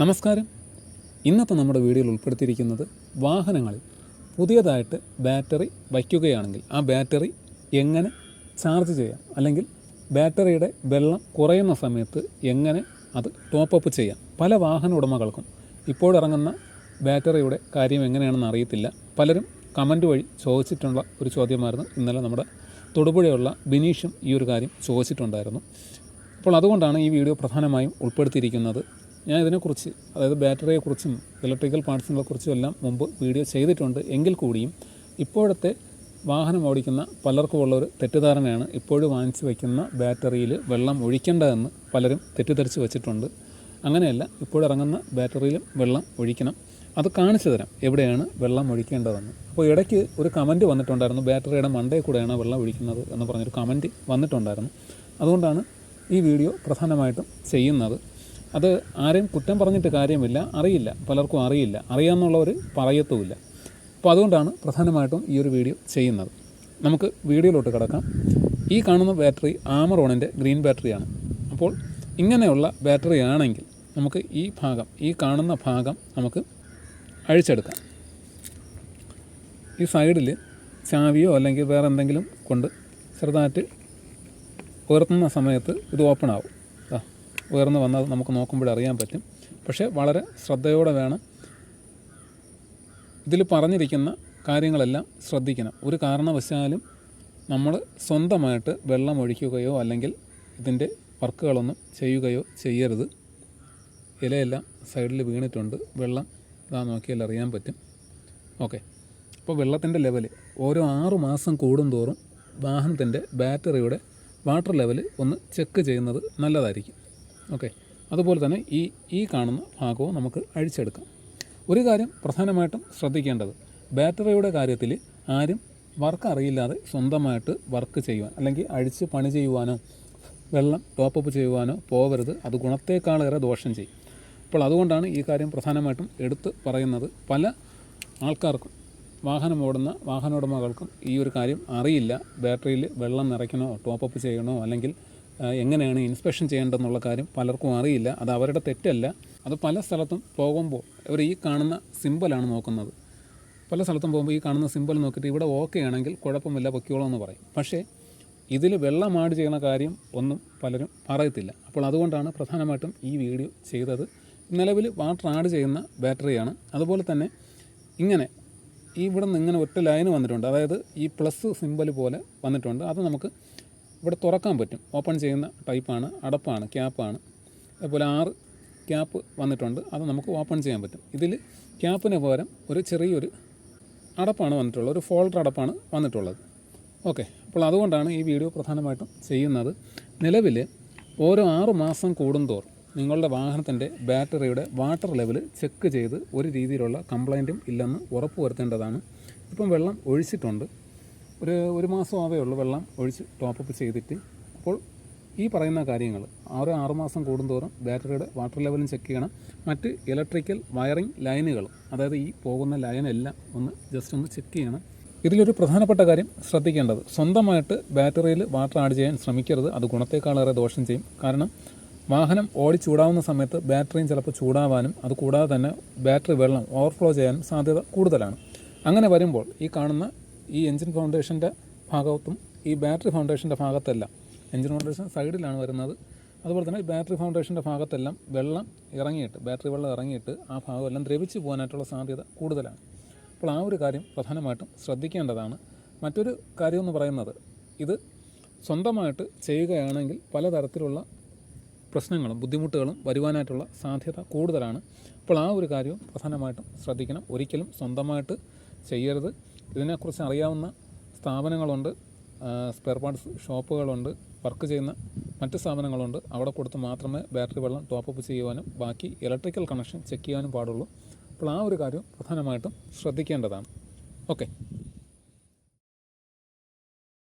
നമസ്കാരം. ഇന്നത്തെ നമ്മുടെ വീഡിയോയിൽ ഉൾപ്പെടുത്തിയിരിക്കുന്നത് വാഹനങ്ങളിൽ പുതിയതായിട്ട് ബാറ്ററി വയ്ക്കുകയാണെങ്കിൽ ആ ബാറ്ററി എങ്ങനെ ചാർജ് ചെയ്യാം? അല്ലെങ്കിൽ ബാറ്ററിയുടെ വെള്ളം കുറയുന്ന സമയത്ത് എങ്ങനെ അത് ടോപ്പ് അപ്പ് ചെയ്യാം? പല വാഹന ഉടമകൾക്കും ഇപ്പോഴിറങ്ങുന്ന ബാറ്ററിയുടെ കാര്യം എങ്ങനെയാണെന്ന് അറിയത്തില്ല. പലരും കമന്റ് വഴി ചോദിച്ചിട്ടുള്ള ഒരു ചോദ്യമായിരുന്നു. ഇന്നലെ നമ്മുടെ തൊടുപുഴയുള്ള ബിനീഷും ഈ ഒരു കാര്യം ചോദിച്ചിട്ടുണ്ടായിരുന്നു. അപ്പോൾ അതുകൊണ്ടാണ് ഈ വീഡിയോ പ്രധാനമായും ഉൾപ്പെടുത്തിയിരിക്കുന്നത്. ഞാൻ ഇതിനെക്കുറിച്ച് അതായത് ബാറ്ററിയെക്കുറിച്ചും ഇലക്ട്രിക്കൽ പാർട്സിനെക്കുറിച്ചും എല്ലാം മുമ്പ് വീഡിയോ ചെയ്തിട്ടുണ്ട്. എങ്കിൽ കൂടിയും ഇപ്പോഴത്തെ വാഹനം ഓടിക്കുന്ന പലർക്കുമുള്ള ഒരു തെറ്റിദ്ധാരണയാണ് ഇപ്പോഴും വാങ്ങിച്ചു വയ്ക്കുന്ന ബാറ്ററിയിൽ വെള്ളം ഒഴിക്കേണ്ടതെന്ന് പലരും തെറ്റിദ്ധരിച്ച് വെച്ചിട്ടുണ്ട്. അങ്ങനെയല്ല ഇപ്പോഴിറങ്ങുന്ന ബാറ്ററിയിലും വെള്ളം ഒഴിക്കണം. അത് കാണിച്ചു തരാം എവിടെയാണ് വെള്ളം ഒഴിക്കേണ്ടതെന്ന്. അപ്പോൾ ഇടയ്ക്ക് ഒരു കമന്റ് വന്നിട്ടുണ്ടായിരുന്നു ബാറ്ററിയുടെ മണ്ടയിൽ കൂടെയാണ് വെള്ളം ഒഴിക്കുന്നത് എന്ന് പറഞ്ഞൊരു കമന്റ് വന്നിട്ടുണ്ടായിരുന്നു. അതുകൊണ്ടാണ് ഈ വീഡിയോ പ്രധാനമായിട്ടും ചെയ്യുന്നത്. അത് ആരെയും കുറ്റം പറഞ്ഞിട്ട് കാര്യമില്ല അറിയില്ല. പലർക്കും അറിയില്ല. അറിയാമെന്നുള്ളവർ പറയത്തുമില്ല. അപ്പോൾ അതുകൊണ്ടാണ് പ്രധാനമായിട്ടും ഈ ഒരു വീഡിയോ ചെയ്യുന്നത്. നമുക്ക് വീഡിയോയിലോട്ട് കിടക്കാം. ഈ കാണുന്ന ബാറ്ററി ആമറോണിന്റെ ഗ്രീൻ ബാറ്ററിയാണ്. അപ്പോൾ ഇങ്ങനെയുള്ള ബാറ്ററി ആണെങ്കിൽ നമുക്ക് ഈ ഭാഗം ഈ കാണുന്ന ഭാഗം നമുക്ക് അഴിച്ചെടുക്കാം. ഈ സൈഡിൽ ചാവിയോ അല്ലെങ്കിൽ വേറെ എന്തെങ്കിലും കൊണ്ട് ചെറുതായിട്ട് ഉയർത്തുന്ന സമയത്ത് ഇത് ഓപ്പൺ ആവും. ഉയർന്ന് വന്നത് നമുക്ക് നോക്കുമ്പോൾ അറിയാൻ പറ്റും. പക്ഷേ വളരെ ശ്രദ്ധയോടെ വേണം ഇതിൽ പറഞ്ഞിരിക്കുന്ന കാര്യങ്ങളെല്ലാം ശ്രദ്ധിക്കണം. ഒരു കാരണവശാലും നമ്മൾ സ്വന്തമായിട്ട് വെള്ളം ഒഴിക്കുകയോ അല്ലെങ്കിൽ ഇതിന്റെ വർക്കുകളൊന്നും ചെയ്യുകയോ ചെയ്യരുത്. ഇലയെല്ലാം സൈഡിൽ വീണിട്ടുണ്ട്. വെള്ളം ഇതാ നോക്കിയാൽ അറിയാൻ പറ്റും. ഓക്കെ. അപ്പോൾ വെള്ളത്തിന്റെ ലെവൽ ഓരോ ആറു മാസം കൂടുന്തോറും വാഹനത്തിന്റെ ബാറ്ററിയുടെ വാട്ടർ ലെവൽ ഒന്ന് ചെക്ക് ചെയ്യുന്നത് നല്ലതായിരിക്കും. ഓക്കെ. അതുപോലെ തന്നെ ഈ ഈ കാണുന്ന ഭാഗവും നമുക്ക് അഴിച്ചെടുക്കാം. ഒരു കാര്യം പ്രധാനമായിട്ടും ശ്രദ്ധിക്കേണ്ടത് ബാറ്ററിയുടെ കാര്യത്തിൽ ആരും വർക്ക് അറിയില്ലാതെ സ്വന്തമായിട്ട് വർക്ക് ചെയ്യുവാൻ അല്ലെങ്കിൽ അഴിച്ച് പണി ചെയ്യുവാനോ വെള്ളം ടോപ്പപ്പ് ചെയ്യുവാനോ പോകരുത് അത് ഗുണത്തേക്കാളേറെ ദോഷം ചെയ്യും. അപ്പോൾ അതുകൊണ്ടാണ് ഈ കാര്യം പ്രധാനമായിട്ടും എടുത്ത് പറയുന്നത്. പല ആൾക്കാർക്കും വാഹനം ഓടുന്ന വാഹനോടമകൾക്കും ഈ ഒരു കാര്യം അറിയില്ല. ബാറ്ററിയിൽ വെള്ളം നിറയ്ക്കണോ ടോപ്പപ്പ് ചെയ്യണോ അല്ലെങ്കിൽ എങ്ങനെയാണ് ഇൻസ്പെക്ഷൻ ചെയ്യേണ്ടതെന്നുള്ള കാര്യം പലർക്കും അറിയില്ല. അത് അവരുടെ തെറ്റല്ല. അത് പല സ്ഥലത്തും പോകുമ്പോൾ അവർ ഈ കാണുന്ന സിമ്പലാണ് നോക്കുന്നത്. പല സ്ഥലത്തും പോകുമ്പോൾ ഈ കാണുന്ന സിമ്പൽ നോക്കിയിട്ട് ഇവിടെ ഓക്കെ ആണെങ്കിൽ കുഴപ്പമില്ല പൊക്കിയോളൂ എന്ന് പറയും. പക്ഷേ ഇതിൽ വെള്ളം ആഡ് ചെയ്യുന്ന കാര്യം ഒന്നും പലരും പറയത്തില്ല. അപ്പോൾ അതുകൊണ്ടാണ് പ്രധാനമായിട്ടും ഈ വീഡിയോ ചെയ്തത്. നിലവിൽ വാട്ടർ ആഡ് ചെയ്യുന്ന ബാറ്ററിയാണ് അതുപോലെ തന്നെ ഇങ്ങനെ ഇവിടെ നിന്ന് ഇങ്ങനെ ഒറ്റ ലൈന് വന്നിട്ടുണ്ട്. അതായത് ഈ പ്ലസ് സിമ്പൽ പോലെ വന്നിട്ടുണ്ട്. അത് നമുക്ക് ഇവിടെ തുറക്കാൻ പറ്റും. ഓപ്പൺ ചെയ്യുന്ന ടൈപ്പാണ് അടപ്പാണ് ക്യാപ്പാണ് അതുപോലെ ആറ് ക്യാപ്പ് വന്നിട്ടുണ്ട്. അത് നമുക്ക് ഓപ്പൺ ചെയ്യാൻ പറ്റും. ഇതിൽ ക്യാപ്പിന് പകരം ഒരു ചെറിയൊരു അടപ്പാണ് വന്നിട്ടുള്ളത്. ഒരു ഫോൾഡർ അടപ്പാണ് വന്നിട്ടുള്ളത്. ഓക്കെ അപ്പോൾ അതുകൊണ്ടാണ് ഈ വീഡിയോ പ്രധാനമായിട്ടും ചെയ്യുന്നത്. നിലവിൽ ഓരോ ആറു മാസം കൂടുന്തോറും നിങ്ങളുടെ വാഹനത്തിന്റെ ബാറ്ററിയുടെ വാട്ടർ ലെവൽ ചെക്ക് ചെയ്ത് ഒരു രീതിയിലുള്ള കംപ്ലൈന്റും ഇല്ലെന്ന് ഉറപ്പ് വരുത്തേണ്ടതാണ് ഇപ്പം വെള്ളം ഒഴിച്ചിട്ടുണ്ട്. ഒരു ഒരു മാസം ആവേ ഉള്ളൂ വെള്ളം ഒഴിച്ച് ടോപ്പപ്പ് ചെയ്തിട്ട്. അപ്പോൾ ഈ പറയുന്ന കാര്യങ്ങൾ ആറ് ആറുമാസം കൂടുന്തോറും ബാറ്ററിയുടെ വാട്ടർ ലെവലും ചെക്ക് ചെയ്യണം. മറ്റ് ഇലക്ട്രിക്കൽ വയറിംഗ് ലൈനുകൾ അതായത് ഈ പോകുന്ന ലൈനെല്ലാം ഒന്ന് ജസ്റ്റ് ഒന്ന് ചെക്ക് ചെയ്യണം. ഇതിലൊരു പ്രധാനപ്പെട്ട കാര്യം ശ്രദ്ധിക്കേണ്ടത് സ്വന്തമായിട്ട് ബാറ്ററിയിൽ വാട്ടർ ആഡ് ചെയ്യാൻ ശ്രമിക്കരുത്. അത് ഗുണത്തേക്കാളേറെ ദോഷം ചെയ്യും. കാരണം വാഹനം ഓടി ചൂടാവുന്ന സമയത്ത് ബാറ്ററിയും ചിലപ്പോൾ ചൂടാവാനും അത് കൂടാതെ തന്നെ ബാറ്ററി വെള്ളം ഓവർഫ്ലോ ചെയ്യാനും സാധ്യത കൂടുതലാണ്. അങ്ങനെ വരുമ്പോൾ ഈ കാണുന്ന ഈ എൻജിൻ ഫൗണ്ടേഷന്റെ ഭാഗത്തും ഈ ബാറ്ററി ഫൗണ്ടേഷന്റെ ഭാഗത്തല്ല എൻജിൻ ഫൗണ്ടേഷൻ സൈഡിലാണ് വരുന്നത്. അതുപോലെ തന്നെ ബാറ്ററി ഫൗണ്ടേഷന്റെ ഭാഗത്തെല്ലാം വെള്ളം ഇറങ്ങിയിട്ട് ബാറ്ററി വെള്ളം ഇറങ്ങിയിട്ട് ആ ഭാഗമെല്ലാം ദ്രവിച്ച് പോകാനായിട്ടുള്ള സാധ്യത കൂടുതലാണ്. അപ്പോൾ ആ ഒരു കാര്യം പ്രധാനമായിട്ടും ശ്രദ്ധിക്കേണ്ടതാണ്. മറ്റൊരു കാര്യമെന്ന് പറയുന്നത് ഇത് സ്വന്തമായിട്ട് ചെയ്യുകയാണെങ്കിൽ പലതരത്തിലുള്ള പ്രശ്നങ്ങളും ബുദ്ധിമുട്ടുകളും വരുവാനായിട്ടുള്ള സാധ്യത കൂടുതലാണ്. അപ്പോൾ ആ ഒരു കാര്യവും പ്രധാനമായിട്ടും ശ്രദ്ധിക്കണം. ഒരിക്കലും സ്വന്തമായിട്ട് ചെയ്യരുത്. ഇതിനെക്കുറിച്ച് അറിയാവുന്ന സ്ഥാപനങ്ങളുണ്ട് സ്പെയർ പാർട്സ് ഷോപ്പുകളുണ്ട് വർക്ക് ചെയ്യുന്ന മറ്റ് സ്ഥാപനങ്ങളുണ്ട്. അവിടെ കൊടുത്ത് മാത്രമേ ബാറ്ററി വെള്ളം ടോപ്പപ്പ് ചെയ്യുവാനും ബാക്കി ഇലക്ട്രിക്കൽ കണക്ഷൻ ചെക്ക് ചെയ്യാനും പാടുള്ളൂ. അപ്പോൾ ആ ഒരു കാര്യം പ്രധാനമായിട്ടും ശ്രദ്ധിക്കേണ്ടതാണ്. ഓക്കെ